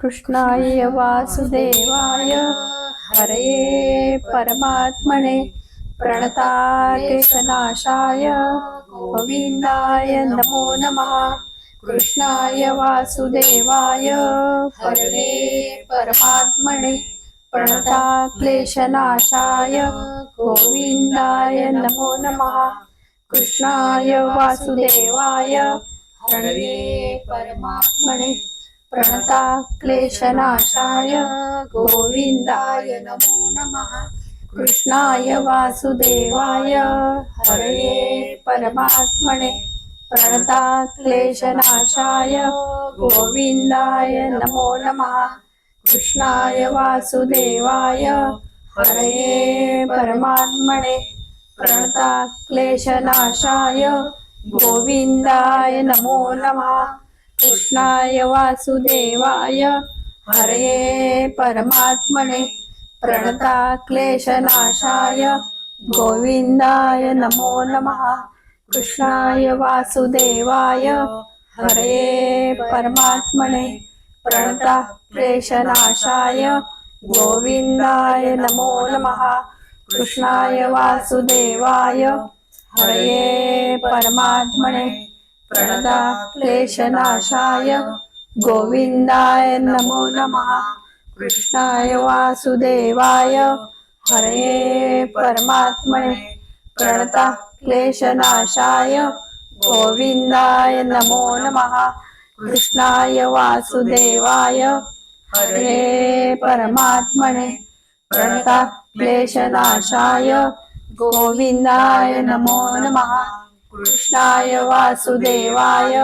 कृष्णाय वासुदेवाय। हरे परमात्मने प्रणताकेशनाशाय। गोविन्दाय नमो नमः। कृष्णाय वासुदेवाय। हरे परमात्मने प्रणताक्लेशनाशाय। गोविन्दाय नमो नमः। कृष्णाय वासुदेवाय। हरे परमात्मने प्रणताक्लेशनाशाय गोविन्दाय नमो नमः। कृष्णाय वासुदेवाय हरे परमात्मने। प्रणताक्लेशनाशाय गोविन्दाय नमो नमः। कृष्णाय वासुदेवाय हरे परमात्मने। प्रणताक्लेशनाशाय गोविन्दाय नमो नमः। कृष्णाय वासुदेवाय। हरे परमात्मने प्रणताक्लेशनाशाय। गोविन्दाय नमो नमः। कृष्णाय वासुदेवाय। हरे परमात्मने प्रणताक्लेशनाशाय। गोविन्दाय नमो नमः। कृष्णाय वासुदेवाय। हरे परमात्मने प्रणताक्लेशनाशाय गोविन्दाय नमो नमः। कृष्णाय वासुदेवाय। हरे परमात्मने प्रणताक्लेशनाशाय गोविन्दाय नमो नमः। कृष्णाय वासुदेवाय। हरे परमात्मने प्रणताक्लेशनाशाय गोविन्दाय नमो नमः। कृष्णाय वासुदेवाय।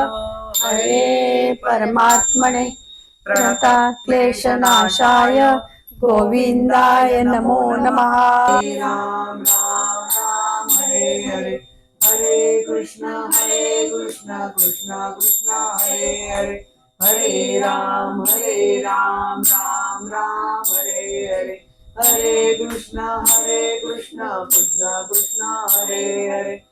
हरे परमात्मने। प्रणताक्लेशनाशाय गोविन्दाय नमो नमः। राम राम। हरे हरे। हरे कृष्ण हरे कृष्ण कृष्ण कृष्ण। हरे हरे। हरे राम हरे राम राम राम। हरे हरे। हरे कृष्ण हरे कृष्ण कृष्ण कृष्ण। हरे हरे।